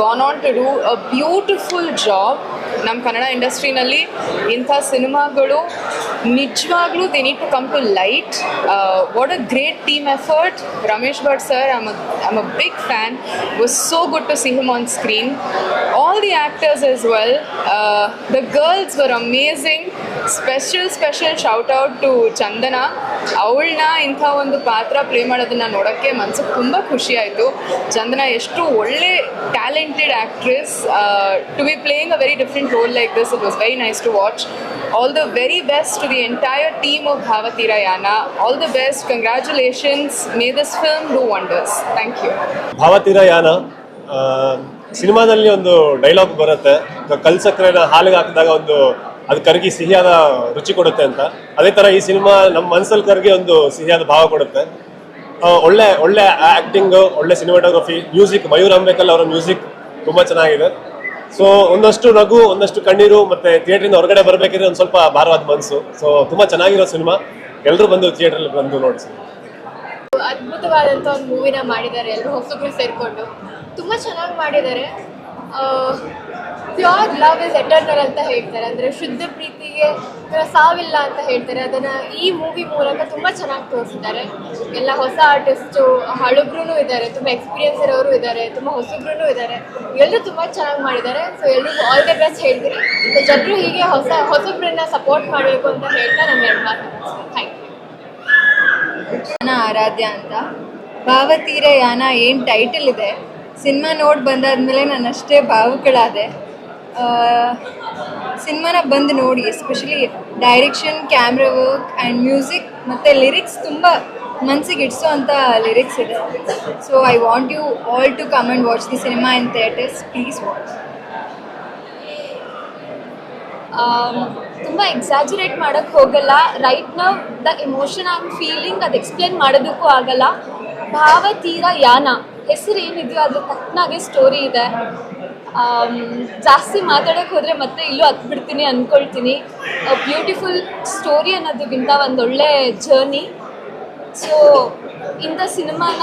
Gone on to do a beautiful job ನಮ್ಮ ಕನ್ನಡ ಇಂಡಸ್ಟ್ರಿನಲ್ಲಿ ಇಂಥ ಸಿನಿಮಾಗಳು ನಿಜವಾಗ್ಲೂ they need to come to light what a great team effort Ramesh Bhat sir I'm I'm a big fan was so good to see him on screen all the actors is well the girls were amazing special special shout out to Chandana ಅವಳನ್ನ ಇಂಥ ಒಂದು ಪಾತ್ರ play ಮಾಡೋದನ್ನು ನೋಡೋಕ್ಕೆ ಮನಸ್ಸಿಗೆ ತುಂಬ ಖುಷಿಯಾಯಿತು ಚಂದನ ಎಷ್ಟು ಒಳ್ಳೆ to be playing a very different role like this it was very nice to watch all the very best to the entire team of Bhavatheerayana all the best congratulations may this film do wonders thank you Bhavatheera Yaana ಆ, ಸಿನಿಮಾದಲ್ಲಿ ಒಂದು dialogue ಬರುತ್ತೆ. ಕಲ್ ಸಕ್ಕರೆನ ಹಾಲಿಗೆ ಹಾಕಿದಾಗ ಒಂದು ಅದು ಕರಗಿ ಸಿಹಿಯಾದ ರುಚಿ ಕೊಡುತ್ತೆ ಅಂತ. ಅದೇ ಥರ ಈ ಸಿನಿಮಾ ನಮ್ಮ ಮನಸ್ಸಲ್ಲಿ ಕರಗಿ ಒಂದು ಸಿಹಿಯಾದ ಭಾವ ಕೊಡುತ್ತೆ. ಒಳ್ಳೆ ಒಳ್ಳೆ ಆಕ್ಟಿಂಗ್ ಒಳ್ಳೆ ಸಿನಿಮಾಟೋಗ್ರಫಿ ಮ್ಯೂಸಿಕ್ ಮಯೂರ್ ಅಂಬೇಕಲ್ ಅವರ ಮ್ಯೂಸಿಕ್ ತುಂಬಾ ಚೆನ್ನಾಗಿದೆ. ಸೊ ಒಂದಷ್ಟು ನಗು, ಒಂದಷ್ಟು ಕಣ್ಣೀರು ಮತ್ತೆ ಥಿಯೇಟ್ರಿಂದ ಹೊರಗಡೆ ಬರಬೇಕಿದ್ರೆ ಒಂದು ಸ್ವಲ್ಪ ಭಾರವಾದ ಮನಸ್ಸು. ಸೊ ತುಂಬಾ ಚೆನ್ನಾಗಿರೋ ಸಿನಿಮಾ. ಎಲ್ಲರೂ ಬಂದು ಥಿಯೇಟ್ರಲ್ಲಿ ಬಂದು ನೋಡಿ ಅದ್ಭುತವಾದಂತ ಒಂದು ಮೂವಿನ ಮಾಡಿದ್ದಾರೆ. ಎಲ್ಲರೂ ಹೊಸಬ್ರು ಸೇರಿಕೊಂಡು. ತುಂಬಾ ಚೆನ್ನಾಗಿ ಮಾಡಿದ್ದಾರೆ. ಪ್ಯೂರ್ ಲವ್ ಇಸ್ ಎಟರ್ನಲ್ ಅಂತ ಹೇಳ್ತಾರೆ. ಅಂದರೆ ಶುದ್ಧ ಪ್ರೀತಿಗೆ ಸಾವಿಲ್ಲ ಅಂತ ಹೇಳ್ತಾರೆ. ಅದನ್ನು ಈ ಮೂವಿ ಮೂಲಕ ತುಂಬ ಚೆನ್ನಾಗಿ ತೋರಿಸಿದ್ದಾರೆ. ಎಲ್ಲ ಹೊಸ ಆರ್ಟಿಸ್ಟು ಹಳುಬ್ರು ಇದ್ದಾರೆ. ತುಂಬ ಎಕ್ಸ್ಪೀರಿಯನ್ಸ್ ಇರೋರು ಇದ್ದಾರೆ. ತುಂಬ ಹೊಸಬ್ರು ಇದ್ದಾರೆ. ಎಲ್ಲರೂ ತುಂಬ ಚೆನ್ನಾಗಿ ಮಾಡಿದ್ದಾರೆ. ಸೊ ಎಲ್ರಿಗೂ ಆಲ್ ದ ಬೆಸ್ಟ್ ಹೇಳ್ತೀರಿ ಸೊ ಜನರು ಹೀಗೆ ಹೊಸ, ಹೊಸಬ್ರನ್ನ ಸಪೋರ್ಟ್ ಮಾಡಬೇಕು ಅಂತ ಹೇಳ್ತಾ ನಮ್ಮ ಎರಡು ಮಾತು ಥ್ಯಾಂಕ್ ಯು ಆರಾಧ್ಯ ಅಂತ. ಭಾವತೀರ ಯಾನ ಏನು ಟೈಟಲ್ ಇದೆ? ಸಿನಿಮಾ ನೋಡಿ ಬಂದಾದ್ಮೇಲೆ ನಾನು ಅಷ್ಟೇ ಭಾವುಕಳಾದೆ ಸಿನಿಮಾನ ಬಂದು ನೋಡಿ especially direction camera work and music ಮತ್ತು ಲಿರಿಕ್ಸ್ ತುಂಬ ಮನಸ್ಸಿಗೆ ಇಡ್ಸೋ ಅಂತ ಲಿರಿಕ್ಸ್ ಇದೆ so I want you all to come and watch the cinema in theatres please watch ತುಂಬ ಎಕ್ಸಾಜುರೇಟ್ ಮಾಡೋಕ್ಕೆ ಹೋಗಲ್ಲ. ರೈಟ್ ನಾವು ದ ಎಮೋಷನ್ ಆ್ಯಂಡ್ ಫೀಲಿಂಗ್ ಅದು ಎಕ್ಸ್ಪ್ಲೇನ್ ಮಾಡೋದಕ್ಕೂ ಆಗಲ್ಲ. ಭಾವತೀರ ಯಾನ? ಹೆಸರು ಏನಿದೆಯೋ ಅದ್ರ ತಕ್ಕನಾಗೆ ಸ್ಟೋರಿ ಇದೆ. ಜಾಸ್ತಿ ಮಾತಾಡೋಕ್ಕೆ ಹೋದರೆ ಮತ್ತೆ ಇಲ್ಲೂ ಹತ್ಬಿಡ್ತೀನಿ ಅಂದ್ಕೊಳ್ತೀನಿ ಬ್ಯೂಟಿಫುಲ್ ಸ್ಟೋರಿ ಅನ್ನೋದಕ್ಕಿಂತ ಒಂದೊಳ್ಳೆ ಜರ್ನಿ ಸೊ ಇಂಥ ಸಿನಿಮಾನ,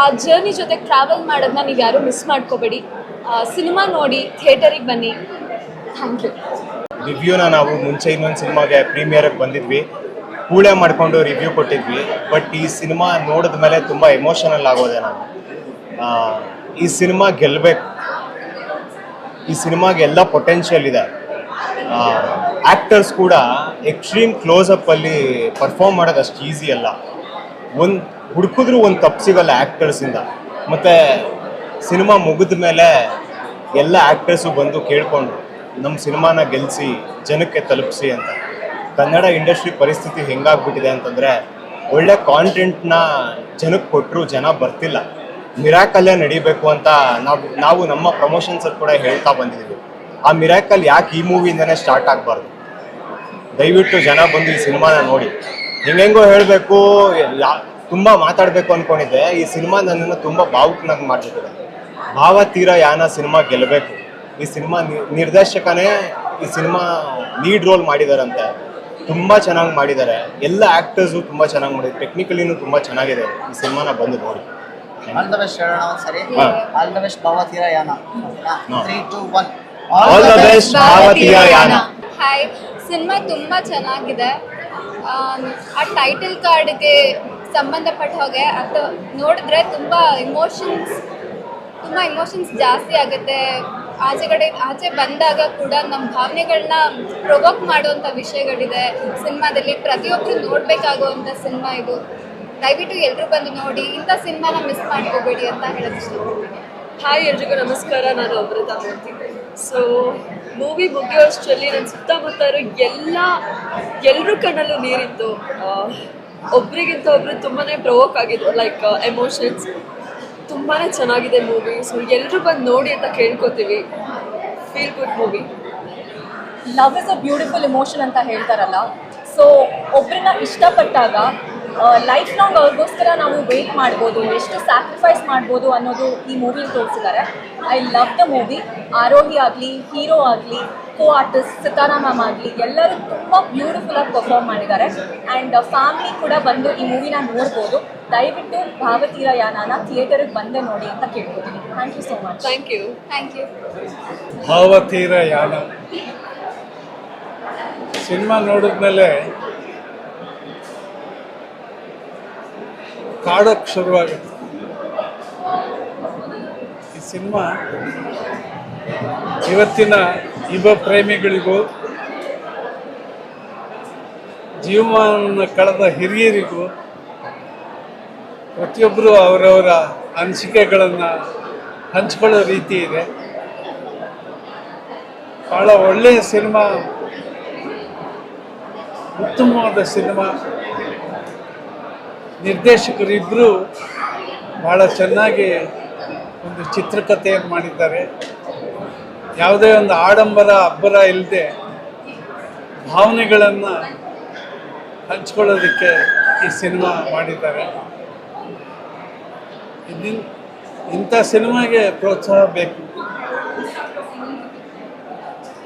ಆ ಜರ್ನಿ ಜೊತೆ ಟ್ರಾವೆಲ್ ಮಾಡೋದನ್ನ ನೀವು ಯಾರೂ ಮಿಸ್ ಮಾಡ್ಕೋಬೇಡಿ. ಸಿನಿಮಾ ನೋಡಿ ಥಿಯೇಟರಿಗೆ ಬನ್ನಿ. ಥ್ಯಾಂಕ್ ಯು ರಿವ್ಯೂನ ನಾವು ಮುಂಚೆ ಇನ್ನೊಂದು ಸಿನಿಮಾಗೆ ಪ್ರೀಮಿಯರ್ಗೆ ಬಂದಿದ್ವಿ. ಕೂಳೆ ಮಾಡಿಕೊಂಡು ರಿವ್ಯೂ ಕೊಟ್ಟಿದ್ವಿ. ಬಟ್ ಈ ಸಿನಿಮಾ ನೋಡಿದ ಮೇಲೆ ತುಂಬ ಎಮೋಷನಲ್ ಆಗೋದೆ ನಾನು. ಈ ಸಿನಿಮಾ ಗೆಲ್ಲಬೇಕು ಈ ಸಿನಿಮಾಗೆ ಎಲ್ಲ ಪೊಟೆನ್ಷಿಯಲ್ ಇದೆ. ಆ್ಯಕ್ಟರ್ಸ್ ಕೂಡ ಎಕ್ಸ್ಟ್ರೀಮ್ ಕ್ಲೋಸಪ್ ಅಲ್ಲಿ ಪರ್ಫಾರ್ಮ್ ಮಾಡೋದು ಅಷ್ಟು ಈಸಿ ಅಲ್ಲ. ಒಂದು, ಹುಡುಕಿದ್ರು ಒಂದು ತಪ್ಪು ಸಿಗಲ್ಲ ಆ್ಯಕ್ಟರ್ಸಿಂದ ಮತ್ತು ಸಿನಿಮಾ ಮುಗಿದ ಮೇಲೆ ಎಲ್ಲ ಆ್ಯಕ್ಟರ್ಸು ಬಂದು ಕೇಳಿಕೊಂಡು ನಮ್ಮ ಸಿನಿಮಾನ ಗೆಲ್ಲಿಸಿ ಜನಕ್ಕೆ ತಲುಪಿಸಿ ಅಂತ. ಕನ್ನಡ ಇಂಡಸ್ಟ್ರಿ ಪರಿಸ್ಥಿತಿ ಹೆಂಗಾಗ್ಬಿಟ್ಟಿದೆ ಅಂತಂದರೆ ಒಳ್ಳೆ ಕಾಂಟೆಂಟ್ನ ಜನಕ್ಕೆ ಕೊಟ್ಟರು ಜನ ಬರ್ತಿಲ್ಲ. ಮಿರಾಕಲ್ಲೇ ನಡಿಬೇಕು ಅಂತ ನಾವು ನಾವು ನಮ್ಮ ಪ್ರಮೋಷನ್ಸಲ್ಲಿ ಕೂಡ ಹೇಳ್ತಾ ಬಂದಿದ್ದೀವಿ. ಆ ಮಿರಾಕಲ್ ಯಾಕೆ ಈ ಮೂವಿಯಿಂದನೇ ಸ್ಟಾರ್ಟ್ ಆಗಬಾರ್ದು? ದಯವಿಟ್ಟು ಜನ ಬಂದು ಈ ಸಿನಿಮಾನ ನೋಡಿ. ಹೆಂಗೆಂಗೋ ಹೇಳಬೇಕು ತುಂಬ ಮಾತಾಡಬೇಕು ಅಂದ್ಕೊಂಡಿದ್ದೆ ಈ ಸಿನಿಮಾ ನನ್ನನ್ನು ತುಂಬ ಭಾವುಕನಾಗಿ ಮಾಡಿಬಿಟ್ಟಿದೆ. ಭಾವ ತೀರ ಯಾನ ಸಿನಿಮಾ ಗೆಲ್ಲಬೇಕು ಈ ಸಿನಿಮಾ ನಿರ್ದೇಶಕನೇ ಈ ಸಿನಿಮಾ ಲೀಡ್ ರೋಲ್ ಮಾಡಿದಾರಂತೆ. ತುಂಬ ಚೆನ್ನಾಗಿ ಮಾಡಿದ್ದಾರೆ. ಎಲ್ಲ ಆ್ಯಕ್ಟರ್ಸು ತುಂಬ ಚೆನ್ನಾಗಿ ಮಾಡಿದ್ದಾರೆ. ಟೆಕ್ನಿಕಲಿನೂ ತುಂಬ ಚೆನ್ನಾಗಿದೆ. ಈ ಸಿನಿಮಾನ ಬಂದು ನೋಡಿ. ಆಲ್ ದ ಬೆಸ್ಟ್ ಹೇಳೋಣ ಒಂದ್ಸರಿ all the best Bhavatheera Yaana. Three two one all the best Bhava Yaana. Hi cinema ತುಂಬ ಚೆನ್ನಾಗಿದೆ. ಆ ಟೈಟಲ್ ಕಾರ್ಡ್ಗೆ ಸಂಬಂಧಪಟ್ಟ ಹಾಗೆ ಅದು ನೋಡಿದ್ರೆ ತುಂಬ ಇಮೋಷನ್ಸ್ ತುಂಬ ಇಮೋಷನ್ಸ್ ಜಾಸ್ತಿ ಆಗುತ್ತೆ. ಆಚೆ ಕಡೆ, ಆಚೆ ಬಂದಾಗ ಕೂಡ ನಮ್ಮ ಭಾವನೆಗಳನ್ನ ಪ್ರೊವೋಕ್ ಮಾಡುವಂಥ ವಿಷಯಗಳಿದೆ. ಸಿನಿಮಾದಲ್ಲಿ ಪ್ರತಿಯೊಬ್ಬರು ನೋಡಬೇಕಾಗುವಂಥ ಸಿನಿಮಾ ಇದು. ದಯವಿಟ್ಟು ಎಲ್ಲರೂ ಬಂದು ನೋಡಿ, ಇಂಥ ಸಿನಿಮಾನ ಮಿಸ್ ಮಾಡ್ಕೋಬೇಡಿ ಅಂತ ಹೇಳೋದು ಹಾಯ್ ಎಲ್ರಿಗೂ ನಮಸ್ಕಾರ, ನಾನು ಅಮೃತ ಮೂರ್ತಿ. ಸೊ ಮೂವಿ ಮುಗಿಯೋಷ್ಟರಲ್ಲಿ ನನ್ನ ಸುತ್ತಮುತ್ತ ಇರೋ ಎಲ್ಲ ಎಲ್ಲರೂ ಕಣ್ಣಲ್ಲೂ ನೀರಿತ್ತು. ಒಬ್ರಿಗಿಂತ ಒಬ್ರು ತುಂಬಾ ಪ್ರವೋಕ್ ಆಗಿದ್ರು ಲೈಕ್ ಎಮೋಷನ್ಸ್ ತುಂಬಾ ಚೆನ್ನಾಗಿದೆ ಮೂವಿ ಸೊ ಎಲ್ಲರೂ ಬಂದು ನೋಡಿ ಅಂತ ಕೇಳ್ಕೊತೀವಿ. Feel good movie love is a beautiful emotion ಅಂತ ಹೇಳ್ತಾರಲ್ಲ. ಸೊ ಒಬ್ಬರನ್ನ ಇಷ್ಟಪಟ್ಟಾಗ ಲೈಫ್ ಲಾಂಗ್ ಅವ್ರಿಗೋಸ್ಕರ ನಾವು ವೇಟ್ ಮಾಡ್ಬೋದು, ಎಷ್ಟು ಸ್ಯಾಕ್ರಿಫೈಸ್ ಮಾಡ್ಬೋದು ಅನ್ನೋದು ಈ ಮೂವಿಲಿ ತೋರಿಸಿದ್ದಾರೆ. I love the movie Aarohi ಆಗಲಿ ಹೀರೋ ಆಗಲಿ ಕೋ ಆರ್ಟಿಸ್ಟ್ ಸಿತಾರಾ ಮ್ಯಾಮ್ ಆಗಲಿ ಎಲ್ಲರೂ ತುಂಬ ಬ್ಯೂಟಿಫುಲ್ ಆಗಿ ಪರ್ಫಾರ್ಮ್ ಮಾಡಿದ್ದಾರೆ. ಆ್ಯಂಡ್ ಫ್ಯಾಮಿಲಿ ಕೂಡ ಬಂದು ಈ ಮೂವಿನ ನೋಡ್ಬೋದು. ದಯವಿಟ್ಟು ಭಾವತೀರ ಯಾನಾನ ಥಿಯೇಟರ್ಗೆ ಬಂದೆ ನೋಡಿ ಅಂತ ಕೇಳ್ಕೊತೀನಿ. Thank you so much thank you thank you Bhavatheera Yaana cinema ನೋಡಿದ್ಮೇಲೆ ಕಾಡಕ್ಕೆ ಶುರುವಾಗುತ್ತೆ. ಈ ಸಿನಿಮಾ ಇವತ್ತಿನ ಯುವ ಪ್ರೇಮಿಗಳಿಗೂ ಜೀವಮಾನ ಕಳೆದ ಹಿರಿಯರಿಗೂ, ಪ್ರತಿಯೊಬ್ಬರು ಅವರವರ ಅನಿಸಿಕೆಗಳನ್ನು ಹಂಚ್ಕೊಳ್ಳೋ ರೀತಿ ಇದೆ. ಭಾಳ ಒಳ್ಳೆಯ ಸಿನಿಮಾ, ಉತ್ತಮವಾದ ಸಿನಿಮಾ. ನಿರ್ದೇಶಕರಿಬ್ಬರು ಭಾಳ ಚೆನ್ನಾಗಿ ಒಂದು ಚಿತ್ರಕಥೆಯನ್ನು ಮಾಡಿದ್ದಾರೆ. ಯಾವುದೇ ಒಂದು ಆಡಂಬರ, ಅಬ್ಬರ ಇಲ್ಲದೆ ಭಾವನೆಗಳನ್ನು ಹಂಚ್ಕೊಳ್ಳೋದಕ್ಕೆ ಈ ಸಿನಿಮಾ ಮಾಡಿದ್ದಾರೆ. ಇದಿನ್ ಇಂಥ ಸಿನಿಮಾಗೆ ಪ್ರೋತ್ಸಾಹ ಬೇಕು.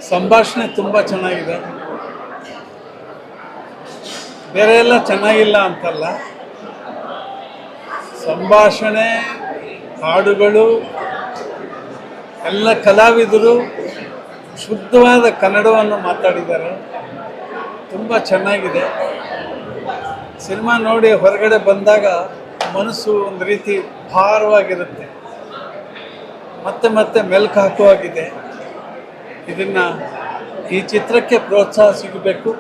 ಸಂಭಾಷಣೆ ತುಂಬ ಚೆನ್ನಾಗಿದೆ. ಬೇರೆ ಎಲ್ಲ ಚೆನ್ನಾಗಿಲ್ಲ ಅಂತಲ್ಲ. ಸಂಭಾಷಣೆ, ಹಾಡುಗಳು ಎಲ್ಲ ಕಲಾವಿದರು ಶುದ್ಧವಾದ ಕನ್ನಡವನ್ನು ಮಾತಾಡಿದ್ದಾರೆ. ತುಂಬ ಚೆನ್ನಾಗಿದೆ. ಸಿನಿಮಾ ನೋಡಿ ಹೊರಗಡೆ ಬಂದಾಗ ಮನಸ್ಸು ಒಂದು ರೀತಿ ಭಾರವಾಗಿರುತ್ತೆ. ಮತ್ತೆ ಮತ್ತೆ ಮೆಲ್ಕು ಹಾಕುವಾಗಿದೆ ಇದನ್ನು ಈ ಚಿತ್ರಕ್ಕೆ ಪ್ರೋತ್ಸಾಹ ಸಿಗಬೇಕು.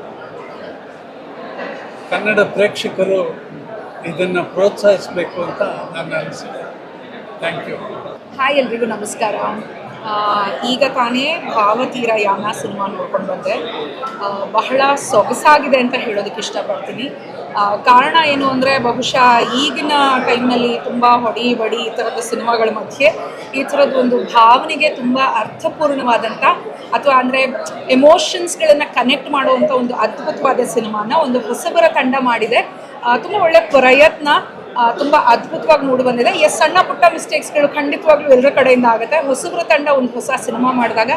ಕನ್ನಡ ಪ್ರೇಕ್ಷಕರು ಇದನ್ನು ಪ್ರೋತ್ಸಾಹಿಸಬೇಕು ಅಂತ ನನ್ನ ಅನಿಸಿದೆ ಥ್ಯಾಂಕ್ ಯು ಹಾಯ್ ಎಲ್ರಿಗೂ ನಮಸ್ಕಾರ. ಈಗ ತಾನೇ ಭಾವತೀರ ಯಾನ ಸಿನಿಮಾ ನೋಡ್ಕೊಂಡು ಬಂದೆ. ಬಹಳ ಸೊಗಸಾಗಿದೆ ಅಂತ ಹೇಳೋದಕ್ಕೆ ಇಷ್ಟಪಡ್ತೀನಿ. ಕಾರಣ ಏನು ಅಂದರೆ ಬಹುಶಃ ಈಗಿನ ಟೈಮ್ನಲ್ಲಿ ತುಂಬ ಹೊಡಿ ಬಡಿ ಈ ಥರದ ಸಿನಿಮಾಗಳ ಮಧ್ಯೆ ಈ ಥರದ ಒಂದು ಭಾವನೆಗೆ ತುಂಬ ಅರ್ಥಪೂರ್ಣವಾದಂಥ ಅಥವಾ ಅಂದರೆ ಎಮೋಷನ್ಸ್ಗಳನ್ನು ಕನೆಕ್ಟ್ ಮಾಡುವಂಥ ಒಂದು ಅದ್ಭುತವಾದ ಸಿನಿಮಾನ ಒಂದು ಹೊಸಬರ ತಂಡ ಮಾಡಿದೆ. ತುಂಬ ಒಳ್ಳೆ ಪ್ರಯತ್ನ ತುಂಬಾ ಅದ್ಭುತವಾಗಿ ಮೂಡಿ ಬಂದಿದೆ. ಎಸ್ ಸಣ್ಣ ಪುಟ್ಟ ಮಿಸ್ಟೇಕ್ಸ್ಗಳು ಖಂಡಿತವಾಗ್ಲೂ ಎಲ್ಲರ ಕಡೆಯಿಂದ ಆಗುತ್ತೆ. ಹೊಸಬ್ರ ತಂಡ ಒಂದು ಹೊಸ ಸಿನಿಮಾ ಮಾಡಿದಾಗ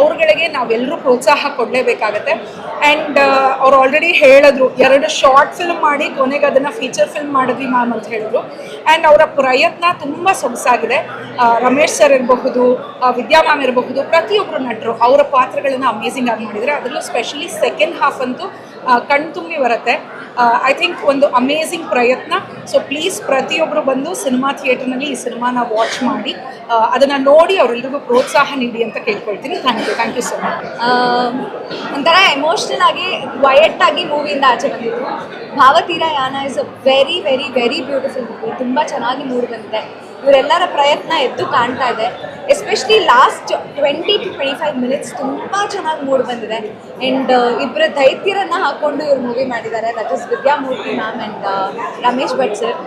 ಅವ್ರಗಳಿಗೆ ನಾವೆಲ್ಲರೂ ಪ್ರೋತ್ಸಾಹ ಕೊಡಲೇಬೇಕಾಗತ್ತೆ. ಆ್ಯಂಡ್ ಅವ್ರು ಆಲ್ರೆಡಿ ಹೇಳಿದ್ರು, ಎರಡು ಶಾರ್ಟ್ ಫಿಲ್ಮ್ ಮಾಡಿ, ಕೊನೆಗೆ ಅದನ್ನು ಫೀಚರ್ ಫಿಲ್ಮ್ ಮಾಡಿದ್ವಿ ಮ್ಯಾಮ್ ಅಂತ ಹೇಳಿದ್ರು. ಆ್ಯಂಡ್ ಅವರ ಪ್ರಯತ್ನ ತುಂಬ ಸೊಗಸಾಗಿದೆ. ರಮೇಶ್ ಸರ್ ಇರಬಹುದು ವಿದ್ಯಾ ಮ್ಯಾಮ್ ಇರಬಹುದು ಪ್ರತಿಯೊಬ್ಬರು ನಟರು ಅವರ ಪಾತ್ರಗಳನ್ನು ಅಮೇಝಿಂಗ್ ಆಗಿ ಮಾಡಿದರೆ ಅದರಲ್ಲೂ ಸ್ಪೆಷಲಿ ಸೆಕೆಂಡ್ ಹಾಫ್ ಅಂತೂ ಕಣ್ತುಂಬಿ ಬರುತ್ತೆ. ಐ ಥಿಂಕ್ ಒಂದು ಅಮೇಝಿಂಗ್ ಪ್ರಯತ್ನ. ಸೊ ಪ್ಲೀಸ್ ಪ್ರತಿಯೊಬ್ಬರು ಬಂದು ಸಿನಿಮಾ ಥಿಯೇಟರ್ನಲ್ಲಿ ಈ ಸಿನಿಮಾನ ವಾಚ್ ಮಾಡಿ. ಅದನ್ನು ನೋಡಿ ಅವರೆಲ್ಲರಿಗೂ ಪ್ರೋತ್ಸಾಹ ನೀಡಿ ಅಂತ ಕೇಳ್ಕೊಳ್ತೀನಿ. Thank you thank you so much ಒಂಥರ ಎಮೋಷ್ನಲ್ ಆಗಿ ವಯಟ್ ಆಗಿ ಮೂವಿಯಿಂದ ಆಚೆ ಬಂದಿದ್ದು Bhavatheera Yaana is a very very very beautiful movie ತುಂಬ ಚೆನ್ನಾಗಿ ಮೂಡಿ ಬಂದಿದೆ. ಇವರೆಲ್ಲರ ಪ್ರಯತ್ನ ಎದ್ದು ಕಾಣ್ತಾ ಇದೆ. Especially last twenty two twenty five minutes ತುಂಬ ಚೆನ್ನಾಗಿ ಮೂಡ್ ಬಂದಿದೆ. ಆ್ಯಂಡ್ ಇಬ್ಬರ ದೈತ್ಯರನ್ನ ಹಾಕ್ಕೊಂಡು ಇವ್ರು ಮೂವಿ ಮಾಡಿದ್ದಾರೆ. That is Vidyamurthy ma'am and Ramesh Bhat sir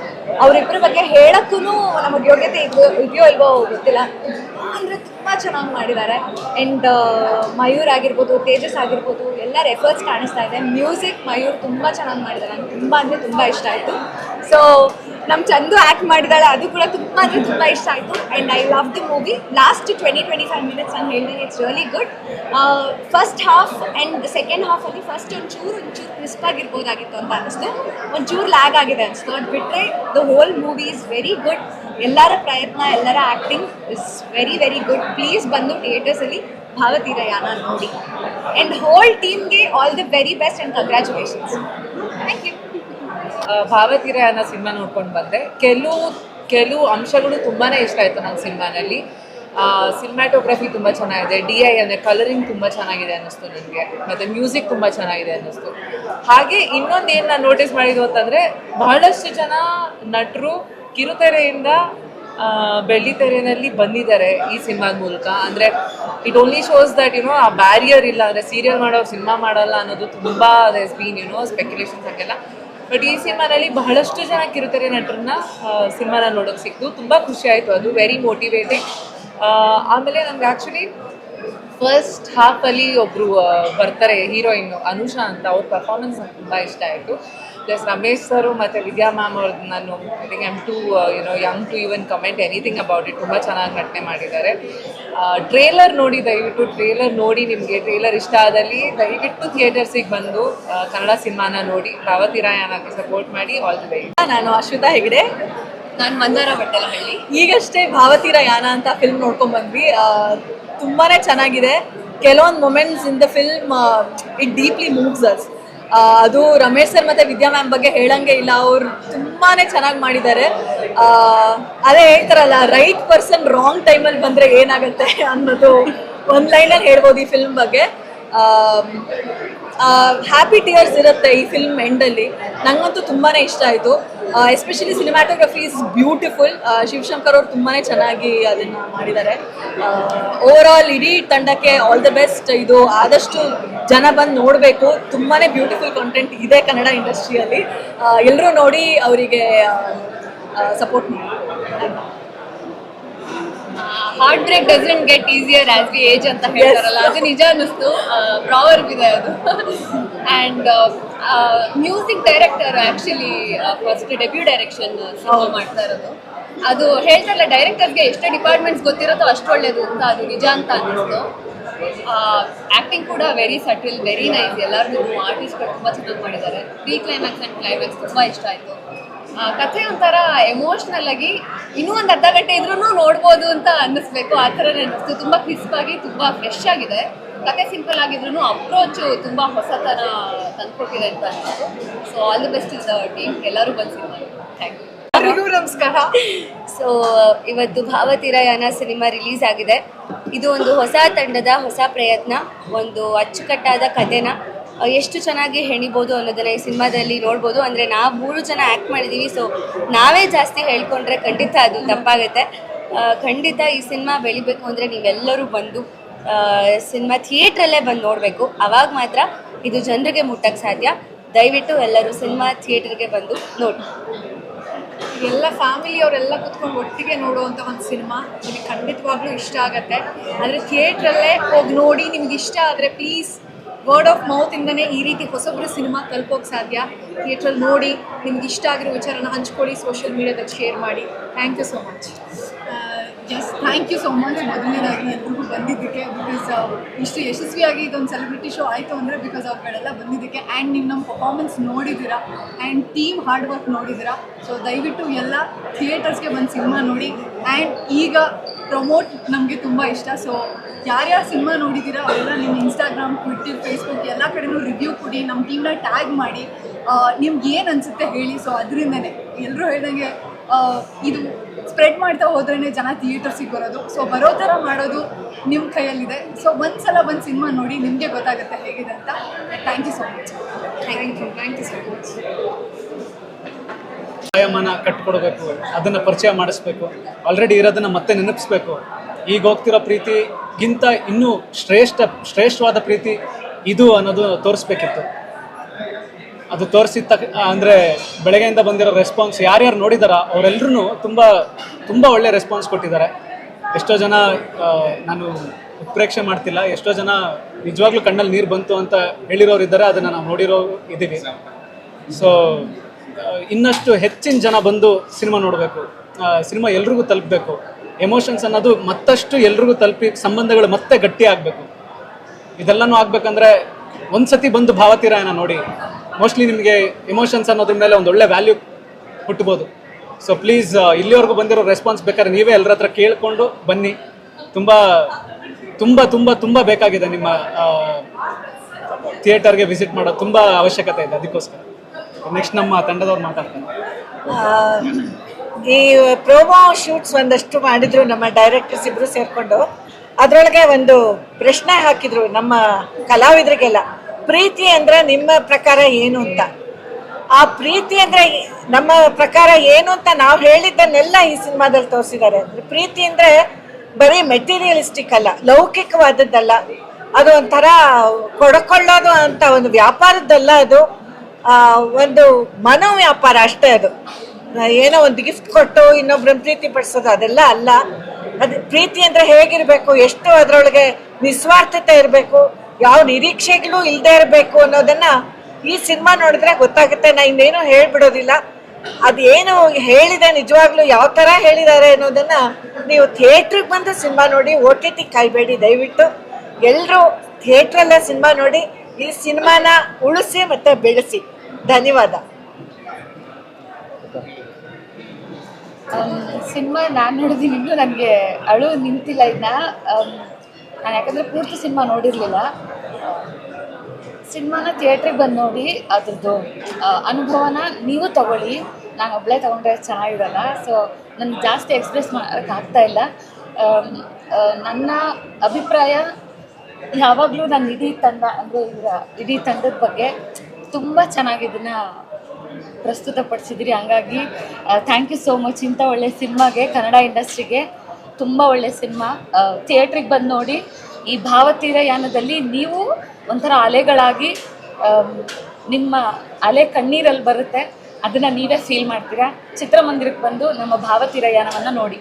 ಅವರಿಬ್ಬರ ಬಗ್ಗೆ ಹೇಳೋಕ್ಕೂ ನಮಗೆ ಯೋಗ್ಯತೆ ಇದೆಯೋ ಇದೆಯೋ ಇಲ್ವೋ ಗೊತ್ತಿಲ್ಲ. ಅಂದರೆ ತುಂಬ ಚೆನ್ನಾಗಿ ಮಾಡಿದ್ದಾರೆ. ಆ್ಯಂಡ್ ಮಯೂರ್ ಆಗಿರ್ಬೋದು, ತೇಜಸ್ ಆಗಿರ್ಬೋದು ಎಲ್ಲರ ಎಫರ್ಟ್ಸ್ ಕಾಣಿಸ್ತಾ ಇದೆ. ಮ್ಯೂಸಿಕ್ ಮಯೂರ್ ತುಂಬ ಚೆನ್ನಾಗಿ ಮಾಡಿದ್ದಾರೆ. ನಂಗೆ ತುಂಬ ಅಂದರೆ ತುಂಬ ಇಷ್ಟ ಆಯಿತು. ಸೊ ನಮ್ಮ ಚಂದು ಆ್ಯಕ್ಟ್ ಮಾಡಿದಾಳೆ, ಅದು ಕೂಡ ತುಂಬ ಅಂದರೆ ತುಂಬ ಇಷ್ಟ ಆಯಿತು. And I love the movie last twenty twenty five minutes ನಾನು ಹೇಳಿದೆ it's really good first half and second ಹಾಫಲ್ಲಿ first ಒಂಚೂರು ಒಂಚೂರು ಕ್ರಿಸ್ಪ್ ಆಗಿರ್ಬೋದಾಗಿತ್ತು ಅಂತ ಅನಿಸ್ತು. ಒಂಚೂರು ಲ್ಯಾಗ್ ಆಗಿದೆ ಅನಿಸ್ತು. ಅದು ಬಿಟ್ಟರೆ the whole movie is very good ಎಲ್ಲರ ಪ್ರಯತ್ನ, ಎಲ್ಲರ acting is very very good please ಬಂದು ಥಿಯೇಟರ್ಸಲ್ಲಿ ಭಾವತೀರಯಾನ ನೋಡಿ. ಆ್ಯಂಡ್ ಹೋಲ್ ಟೀಮ್ಗೆ all the very best and congratulations thank you Bhavatheera ಅನ್ನೋ ಸಿನಿಮಾ ನೋಡ್ಕೊಂಡು ಬಂದೆ. ಕೆಲವು ಕೆಲವು ಅಂಶಗಳು ತುಂಬಾ ಇಷ್ಟ ಆಯಿತು ನನ್ನ ಸಿನಿಮಾನಲ್ಲಿ ಸಿನಿಮ್ಯಾಟೋಗ್ರಫಿ ತುಂಬ ಚೆನ್ನಾಗಿದೆ. ಡಿ ಐ ಅಂದರೆ ಕಲರಿಂಗ್ ತುಂಬ ಚೆನ್ನಾಗಿದೆ ಅನ್ನಿಸ್ತು ನನಗೆ. ಮತ್ತು ಮ್ಯೂಸಿಕ್ ತುಂಬ ಚೆನ್ನಾಗಿದೆ ಅನ್ನಿಸ್ತು. ಹಾಗೆ ಇನ್ನೊಂದು ಏನು ನಾನು ನೋಟಿಸ್ ಮಾಡಿದ್ದು ಅಂತಂದರೆ, ಬಹಳಷ್ಟು ಜನ ನಟರು ಕಿರುತೆರೆಯಿಂದ ಆ, ಬೆಳ್ಳಿತೆರೆಯಲ್ಲಿ ಬಂದಿದ್ದಾರೆ ಈ ಸಿನಿಮಾದ ಮೂಲಕ. ಅಂದರೆ it only shows that you know ಆ ಬ್ಯಾರಿಯರ್ ಇಲ್ಲ. ಅಂದರೆ ಸೀರಿಯಲ್ ಮಾಡೋರು ಸಿನಿಮಾ ಮಾಡಲ್ಲ ಅನ್ನೋದು ತುಂಬ thus been you know speculations ಹಾಗೆಲ್ಲ. ಬಟ್ ಈ ಸಿನಿಮಾನಲ್ಲಿ ಬಹಳಷ್ಟು ಜನ ಕಿರುತೆರೆ ನಟರನ್ನ ಸಿನಿಮಾನ ನೋಡೋಕೆ ಸಿಕ್ತು ತುಂಬ ಖುಷಿ ಆಯಿತು. ಅದು ವೆರಿ ಮೋಟಿವೇಟಿಂಗ್ ಆಮೇಲೆ ನಂಗೆ ಆ್ಯಕ್ಚುಲಿ ಫಸ್ಟ್ ಹಾಫಲ್ಲಿ ಒಬ್ಬರು ಬರ್ತಾರೆ ಹೀರೋಯಿನ್ ಅನುಷಾ ಅಂತ. ಅವ್ರ ಪರ್ಫಾರ್ಮೆನ್ಸ್ ನಂಗೆ ತುಂಬ ಇಷ್ಟ ಆಯಿತು. ಪ್ಲಸ್ ರಮೇಶ್ ಸರು ಮತ್ತು ವಿದ್ಯಾ ಮ್ಯಾಮ್ ಅವ್ರದ್ದು ನಾನು I think I'm too you know young to even comment anything about it ತುಂಬ ಚೆನ್ನಾಗಿ ನಟನೆ ಮಾಡಿದ್ದಾರೆ. ಟ್ರೇಲರ್ ನೋಡಿ ದಯವಿಟ್ಟು ಟ್ರೇಲರ್ ನೋಡಿ ನಿಮಗೆ. ಟ್ರೇಲರ್ ಇಷ್ಟ ಆದಲ್ಲಿ ದಯವಿಟ್ಟು ಥಿಯೇಟರ್ಸಿಗೆ ಬಂದು ಕನ್ನಡ ಸಿನಿಮಾನ ನೋಡಿ. ರಾಯನಕ್ಕೆ ಸಪೋರ್ಟ್ ಮಾಡಿ ಆಲ್ ದಿ ವೇ ನಾನು ಅಶ್ವಿತಾ ಹೆಗಡೆ. ನಾನು ಮಂದಾರ ಬಟ್ಟಲಹಳ್ಳಿ ಈಗಷ್ಟೇ ಭಾವತೀರ ಯಾನ ಅಂತ ಫಿಲ್ಮ್ ನೋಡ್ಕೊಂಡು ಬಂದ್ವಿ. ತುಂಬಾ ತುಂಬಾನೇ ಚೆನ್ನಾಗಿದೆ. ಕೆಲವೊಂದು moments in the film it deeply moves us ಅದು ರಮೇಶ್ ಸರ್ ಮತ್ತೆ ವಿದ್ಯಾ ಮ್ಯಾಮ್ ಬಗ್ಗೆ ಹೇಳಂಗೆ ಇಲ್ಲ. ಅವ್ರು ತುಂಬಾನೇ ಚೆನ್ನಾಗಿ ಮಾಡಿದ್ದಾರೆ. ಅದೇ ಹೇಳ್ತಾರಲ್ಲ ರೈಟ್ ಪರ್ಸನ್ ರಾಂಗ್ ಟೈಮಲ್ಲಿ ಬಂದ್ರೆ ಏನಾಗುತ್ತೆ ಅನ್ನೋದು ಒಂದು ಲೈನಲ್ಲಿ ಹೇಳ್ಬೋದು ಈ ಫಿಲ್ಮ್ ಬಗ್ಗೆ. ಹ್ಯಾಪಿ ಟಿಯರ್ಸ್ ಇರುತ್ತೆ ಈ ಫಿಲ್ಮ್ ಎಂಡಲ್ಲಿ ನಂಗಂತೂ ತುಂಬಾನೇ ಇಷ್ಟ ಆಯಿತು. Especially cinematography is beautiful Shivashankar ಅವರು ತುಂಬಾನೇ ಚೆನ್ನಾಗಿ ಅದನ್ನ ಮಾಡಿದ್ದಾರೆ. ಓವರ್ ಆಲ್ ಇಡೀ ತಂಡಕ್ಕೆ ಆಲ್ ದ ಬೆಸ್ಟ್ ಇದು ಆದಷ್ಟು ಜನ ಬಂದು ನೋಡಬೇಕು. ತುಂಬಾನೇ ಬ್ಯೂಟಿಫುಲ್ ಕಂಟೆಂಟ್ ಇದೆ ಕನ್ನಡ ಇಂಡಸ್ಟ್ರಿಯಲ್ಲಿ ಎಲ್ಲರೂ ನೋಡಿ ಅವರಿಗೆ ಸಪೋರ್ಟ್ ಮಾಡಿ. Heartbreak doesn't get easier as we age ಅಂತ ಹೇಳ್ತಾರಲ್ಲ. ಅದು ನಿಜ ಅನ್ನಿಸ್ತು. ಪ್ರಾವರ್ಬ್ ಇದೆ ಅದು. And music director actually first debut direction cinema ಮಾಡ್ತಾ ಇರೋದು. ಅದು ಹೇಳ್ತಾರಲ್ಲ ಡೈರೆಕ್ಟರ್ಗೆ ಎಷ್ಟೇ ಡಿಪಾರ್ಟ್ಮೆಂಟ್ಸ್ ಗೊತ್ತಿರುತ್ತೋ ಅಷ್ಟು ಒಳ್ಳೇದು ಅಂತ ಅದು ನಿಜ ಅಂತ ಅನ್ನಿಸ್ತು. ಆ್ಯಕ್ಟಿಂಗ್ ಕೂಡ ವೆರಿ ಸಟಲ್ ವೆರಿ ನೈಸ್ ಎಲ್ಲರಿಗೂ ಆರ್ಟಿಸ್ಟ್ಗಳು ತುಂಬ ಚೆನ್ನಾಗಿ ಮಾಡಿದ್ದಾರೆ. ಪ್ರೀ ಕ್ಲೈಮ್ಯಾಕ್ಸ್ ಆ್ಯಂಡ್ ಕ್ಲೈಮ್ಯಾಕ್ಸ್ ತುಂಬ ಇಷ್ಟ ಆಯಿತು. ಕಥೆ ಒಂಥರ ಎಮೋಷ್ನಲ್ ಆಗಿ ಇನ್ನೂ ಒಂದು ಅರ್ಧ ಗಂಟೆ ಇದ್ರೂ ನೋಡ್ಬೋದು ಅಂತ ಅನ್ನಿಸ್ಬೇಕು. ಆ ಥರ ಅನ್ನಿಸ್ತು ತುಂಬ ಕ್ರಿಸ್ಪ್ ಆಗಿ ತುಂಬ ಫ್ರೆಶ್ ಆಗಿದೆ. ಕತೆ ಸಿಂಪಲ್ ಆಗಿದ್ರು ಅಪ್ರೋಚು ತುಂಬ ಹೊಸತನ ತಂದ್ಕೊಟ್ಟಿದೆ ಅಂತ ಅನ್ಸುತ್ತೆ so all the best is team ಎಲ್ಲರೂ ಬಂದು ಥ್ಯಾಂಕ್ ಯು ಎಲ್ಲರಿಗೂ ನಮಸ್ಕಾರ. ಸೊ ಇವತ್ತು ಭಾವತಿರಯಾನ ಸಿನಿಮಾ ರಿಲೀಸ್ ಆಗಿದೆ. ಇದು ಒಂದು ಹೊಸ ತಂಡದ ಹೊಸ ಪ್ರಯತ್ನ. ಒಂದು ಅಚ್ಚುಕಟ್ಟಾದ ಕಥೆನ ಎಷ್ಟು ಚೆನ್ನಾಗಿ ಹೆಣಿಬೋದು ಅನ್ನೋದನ್ನ ಈ ಸಿನಿಮಾದಲ್ಲಿ ನೋಡ್ಬೋದು. ಅಂದರೆ ನಾವು ಮೂರು ಜನ ಆ್ಯಕ್ಟ್ ಮಾಡಿದ್ದೀವಿ ಸೊ ನಾವೇ ಜಾಸ್ತಿ ಹೇಳ್ಕೊಂಡ್ರೆ ಖಂಡಿತ ಅದು ತಪ್ಪಾಗುತ್ತೆ. ಖಂಡಿತ ಈ ಸಿನಿಮಾ ಬೆಳಿಬೇಕು ಅಂದರೆ ನೀವೆಲ್ಲರೂ ಬಂದು ಸಿನಿಮಾ ಥಿಯೇಟ್ರಲ್ಲೇ ಬಂದು ನೋಡಬೇಕು. ಅವಾಗ ಮಾತ್ರ ಇದು ಜನರಿಗೆ ಮುಟ್ಟಕ್ಕೆ ಸಾಧ್ಯ. ದಯವಿಟ್ಟು ಎಲ್ಲರೂ ಸಿನಿಮಾ ಥಿಯೇಟರ್ಗೆ ಬಂದು ನೋಡಿ. ಎಲ್ಲ ಫ್ಯಾಮಿಲಿಯವರೆಲ್ಲ ಕುತ್ಕೊಂಡು ಒಟ್ಟಿಗೆ ನೋಡುವಂಥ ಒಂದು ಸಿನಿಮಾ ನಿಮಗೆ ಖಂಡಿತವಾಗ್ಲೂ ಇಷ್ಟ ಆಗತ್ತೆ. ಆದರೆ ಥಿಯೇಟ್ರಲ್ಲೇ ಹೋಗಿ ನೋಡಿ ನಿಮ್ಗೆ ಇಷ್ಟ ಆದರೆ ಪ್ಲೀಸ್ ವರ್ಡ್ ಆಫ್ ಮೌತಿಂದನೇ ಈ ರೀತಿ ಹೊಸೊಬ್ಬರು ಸಿನಿಮಾ ತಲುಪೋಕೆ ಸಾಧ್ಯ? ಥಿಯೇಟ್ರಲ್ಲಿ ನೋಡಿ, ನಿಮ್ಗೆ ಇಷ್ಟ ಆಗಿರೋ ವಿಚಾರನ ಹಂಚ್ಕೊಳ್ಳಿ ಸೋಷಿಯಲ್ ಮೀಡಿಯಾದಲ್ಲಿ ಶೇರ್ ಮಾಡಿ. Thank you so much just thank you so much ಮೊದಲನೇದಾಗಿ ಎಲ್ರಿಗೂ ಬಂದಿದ್ದಕ್ಕೆ ಬಿಕಾಸ್ ಇಷ್ಟು ಯಶಸ್ವಿಯಾಗಿ ಇದೊಂದು ಸೆಲೆಬ್ರಿಟಿ ಶೋ ಆಯಿತು ಅಂದರೆ ಬಿಕಾಸ್ ಅವ್ರುಗಳೆಲ್ಲ ಬಂದಿದ್ದಕ್ಕೆ ಆ್ಯಂಡ್ ನೀವು ನಮ್ಮ ಪರ್ಫಾರ್ಮೆನ್ಸ್ ನೋಡಿದ್ದೀರಾ ಆ್ಯಂಡ್ ಟೀಮ್ ಹಾರ್ಡ್ ವರ್ಕ್ ನೋಡಿದ್ದೀರಾ. ಸೊ ದಯವಿಟ್ಟು ಎಲ್ಲ ಥಿಯೇಟರ್ಸ್ಗೆ ಬಂದು ಸಿನಿಮಾ ನೋಡಿ ಆ್ಯಂಡ್ ಈಗ ಪ್ರಮೋಟ್ ನಮಗೆ ತುಂಬ ಇಷ್ಟ. ಸೊ ಯಾರ್ಯಾರು ಸಿನಿಮಾ ನೋಡಿದ್ದೀರಾ ಅವೆಲ್ಲ ನಿಮ್ಮ ಇನ್ಸ್ಟಾಗ್ರಾಮ್ ಟ್ವಿಟ್ಟರ್ ಫೇಸ್ಬುಕ್ ಎಲ್ಲ ಕಡೆನೂ ರಿವ್ಯೂ ಕೊಡಿ ನಮ್ಮ ಟೀಮ್ನ ಟ್ಯಾಗ್ ಮಾಡಿ. ನಿಮ್ಗೆ ಏನು ಅನಿಸುತ್ತೆ ಹೇಳಿ? ಸೊ ಅದರಿಂದನೇ. ಎಲ್ಲರೂ ಹೇಳ್ದಂಗೆ ಇದು ಸ್ಪ್ರೆಡ್ ಮಾಡ್ತಾ ಹೋದ್ರೇ ಜನ ಥಿಯೇಟರ್ಸಿಗೆ ಬರೋದು. ಸೊ ಬರೋ ಥರ ಮಾಡೋದು ನಿಮ್ಮ ಕೈಯಲ್ಲಿದೆ. ಸೊ ಒಂದ್ಸಲ ಒಂದು ಸಿನಿಮಾ ನೋಡಿ ನಿಮಗೆ ಗೊತ್ತಾಗುತ್ತೆ ಹೇಗಿದೆ ಅಂತ. Thank you so much thank you thank you so much ಆಯಾಮನ ಕಟ್ಕೊಡ್ಬೇಕು ಅದನ್ನು ಪರಿಚಯ ಮಾಡಿಸ್ಬೇಕು. ಆಲ್ರೆಡಿ ಇರೋದನ್ನು ಮತ್ತೆ ನೆನಪಿಸ್ಬೇಕು. ಈಗ ಹೋಗ್ತಿರೋ ಪ್ರೀತಿಗಿಂತ ಇನ್ನೂ ಶ್ರೇಷ್ಠ, ಶ್ರೇಷ್ಠವಾದ ಪ್ರೀತಿ ಇದು ಅನ್ನೋದು ತೋರಿಸ್ಬೇಕಿತ್ತು. ಅದು ತೋರಿಸಿದ ತಕ್ಕ ಅಂದರೆ ಬೆಳಗ್ಗೆಯಿಂದ ಬಂದಿರೋ ರೆಸ್ಪಾನ್ಸ್ ಯಾರ್ಯಾರು ನೋಡಿದಾರ ಅವರೆಲ್ಲರೂ ತುಂಬ ತುಂಬ ಒಳ್ಳೆ ರೆಸ್ಪಾನ್ಸ್ ಕೊಟ್ಟಿದ್ದಾರೆ. ಎಷ್ಟೋ ಜನ ನಾನು ಉತ್ಪ್ರೇಕ್ಷೆ ಮಾಡ್ತಿಲ್ಲ, ಎಷ್ಟೋ ಜನ ನಿಜವಾಗ್ಲೂ ಕಣ್ಣಲ್ಲಿ ನೀರು ಬಂತು ಅಂತ ಹೇಳಿರೋರು ಇದ್ದಾರೆ, ಅದನ್ನು ನಾವು ನೋಡಿರೋ ಇದ್ದೀವಿ. ಸೊ ಇನ್ನಷ್ಟು ಹೆಚ್ಚಿನ ಜನ ಬಂದು ಸಿನಿಮಾ ನೋಡಬೇಕು. ಸಿನಿಮಾ ಎಲ್ರಿಗೂ ತಲುಪಬೇಕು. ಎಮೋಷನ್ಸ್ ಅನ್ನೋದು ಮತ್ತಷ್ಟು ಎಲ್ರಿಗೂ ತಲುಪಿ, ಸಂಬಂಧಗಳು ಮತ್ತೆ ಗಟ್ಟಿ ಆಗಬೇಕು. ಇದೆಲ್ಲನೂ ಆಗ್ಬೇಕಂದ್ರೆ ಒಂದ್ಸತಿ ಬಂದು ಭಾವತೀರಾಯನ ನೋಡಿ. ಮೋಸ್ಟ್ಲಿ ನಿಮಗೆ ಎಮೋಷನ್ಸ್ ಅನ್ನೋದ್ರ ಮೇಲೆ ಒಂದು ಒಳ್ಳೆ ವ್ಯಾಲ್ಯೂ ಹುಟ್ಟಬೋದು ಸೊ ಪ್ಲೀಸ್ ಇಲ್ಲಿವರೆಗೂ ಬಂದಿರೋ ರೆಸ್ಪಾನ್ಸ್ ಬೇಕಾದ್ರೆ ನೀವೇ ಎಲ್ಲರ ಹತ್ರ ಕೇಳಿಕೊಂಡು ಬನ್ನಿ. ತುಂಬ ತುಂಬ ತುಂಬ ತುಂಬ ಬೇಕಾಗಿದೆ ನಿಮ್ಮ ಥಿಯೇಟರ್ಗೆ ವಿಸಿಟ್ ಮಾಡೋದು ತುಂಬ ಅವಶ್ಯಕತೆ ಇದೆ ಅದಕ್ಕೋಸ್ಕರ. ನೆಕ್ಸ್ಟ್ ನಮ್ಮ ತಂಡದವ್ರು ಮಾತಾಡ್ತಾರೆ. ಈ ಪ್ರೋಮೋ ಶೂಟ್ಸ್ ಒಂದಷ್ಟು ಮಾಡಿದ್ರು ನಮ್ಮ ಡೈರೆಕ್ಟರ್ಸ್ ಇಬ್ರು ಸೇರ್ಕೊಂಡು. ಅದರೊಳಗೆ ಒಂದು ಪ್ರಶ್ನೆ ಹಾಕಿದ್ರು ನಮ್ಮ ಕಲಾವಿದರಿಗೆಲ್ಲ, ಪ್ರೀತಿ ಅಂದ್ರೆ ನಿಮ್ಮ ಪ್ರಕಾರ ಏನು ಅಂತ? ಆ ಪ್ರೀತಿ ಅಂದ್ರೆ ನಮ್ಮ ಪ್ರಕಾರ ಏನು ಅಂತ ನಾವು ಹೇಳಿದ್ದನ್ನೆಲ್ಲ ಈ ಸಿನಿಮಾದಲ್ಲಿ ತೋರಿಸಿದ್ದಾರೆ. ಪ್ರೀತಿ ಅಂದ್ರೆ ಬರೀ ಮೆಟೀರಿಯಲಿಸ್ಟಿಕ್ ಅಲ್ಲ, ಲೌಕಿಕವಾದದ್ದಲ್ಲ. ಅದು ಒಂಥರ ಕೊಡಕೊಳ್ಳೋದು ಅಂತ ಒಂದು ವ್ಯಾಪಾರದ್ದಲ್ಲ ಅದು. ಒಂದು ಮನೋ ವ್ಯಾಪಾರ ಅಷ್ಟೇ ಅದು. ಏನೋ ಒಂದು ಗಿಫ್ಟ್ ಕೊಟ್ಟು ಇನ್ನೊಬ್ರನ್ನ ಪ್ರೀತಿ ಪಡಿಸೋದು ಅದೆಲ್ಲ ಅಲ್ಲ. ಅದು ಪ್ರೀತಿ ಅಂದರೆ ಹೇಗಿರಬೇಕು? ಎಷ್ಟು ಅದರೊಳಗೆ ನಿಸ್ವಾರ್ಥತೆ ಇರಬೇಕು? ಯಾವ ನಿರೀಕ್ಷೆಗಳು ಇಲ್ಲದೆ ಇರಬೇಕು ಅನ್ನೋದನ್ನು ಈ ಸಿನಿಮಾ ನೋಡಿದ್ರೆ ಗೊತ್ತಾಗುತ್ತೆ. ನಾ ಇನ್ನೇನು ಹೇಳ್ಬಿಡೋದಿಲ್ಲ. ಅದೇನು ಹೇಳಿದೆ ನಿಜವಾಗ್ಲೂ ಯಾವ ತರ ಹೇಳಿದ್ದಾರೆ ಅನ್ನೋದನ್ನ ನೀವು ಥಿಯೇಟ್ರಿಗೆ ಬಂದು ಸಿನಿಮಾ ನೋಡಿ, ಓ ಟಿ ಟಿ ಕಾಯ್ಬೇಡಿ ದಯವಿಟ್ಟು. ಎಲ್ಲರೂ ಥಿಯೇಟ್ರಲ್ಲೇ ಸಿನಿಮಾ ನೋಡಿ, ಈ ಸಿನಿಮಾನ ಉಳಿಸಿ ಮತ್ತೆ ಬೆಳೆಸಿ. ಧನ್ಯವಾದ. ಸಿನಿಮಾ ನಾನು ನೋಡಿದ್ದೀನಿ, ಇನ್ನೂ ನನಗೆ ಅಳು ನಿಂತಿಲ್ಲ ಇದನ್ನ ನಾನು ಯಾಕಂದರೆ ಪೂರ್ತಿ ಸಿನಿಮಾ ನೋಡಿರಲಿಲ್ಲ. ಸಿನಿಮಾನ ಥಿಯೇಟ್ರಿಗೆ ಬಂದು ನೋಡಿ ಅದ್ರದ್ದು ಅನುಭವನ ನೀವು ತಗೊಳ್ಳಿ. ನಾನು ಒಬ್ಬಳೇ ತೊಗೊಂಡ್ರೆ ಚೆನ್ನಾಗಿರಲ್ಲ. ಸೊ ನನಗೆ ಜಾಸ್ತಿ ಎಕ್ಸ್ಪ್ರೆಸ್ ಮಾಡೋಕ್ಕಾಗ್ತಾ ಇಲ್ಲ. ನನ್ನ ಅಭಿಪ್ರಾಯ ಯಾವಾಗಲೂ ನನ್ನ ಇಡೀ ತಂಡ, ಅಂದರೆ ಇದರ ಇಡೀ ತಂಡದ ಬಗ್ಗೆ ತುಂಬ ಚೆನ್ನಾಗಿ ಪ್ರಸ್ತುತಪಡಿಸಿದ್ರಿ. ಹಂಗಾಗಿ ಥ್ಯಾಂಕ್ ಯು ಸೋ ಮಚ್ ಇಂಥ ಒಳ್ಳೆ ಸಿನಿಮಾಗೆ ಕನ್ನಡ ಇಂಡಸ್ಟ್ರಿಗೆ ತುಂಬ ಒಳ್ಳೆ ಸಿನಿಮಾ. ಥಿಯೇಟ್ರಿಗೆ ಬಂದು ನೋಡಿ ಈ ಭಾವತೀರ ಯಾನದಲ್ಲಿ ನೀವು ಒಂಥರ ಅಲೆಗಳಾಗಿ ನಿಮ್ಮ ಅಲೆ ಕಣ್ಣೀರಲ್ಲಿ ಬರುತ್ತೆ. ಅದನ್ನು ನೀವೇ ಫೀಲ್ ಮಾಡ್ತೀರಾ? ಚಿತ್ರಮಂದಿರಕ್ಕೆ ಬಂದು ನಮ್ಮ ಭಾವತೀರ ಯಾನವನ್ನು ನೋಡಿ.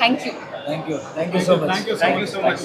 Thank you thank you thank you so much thank you so much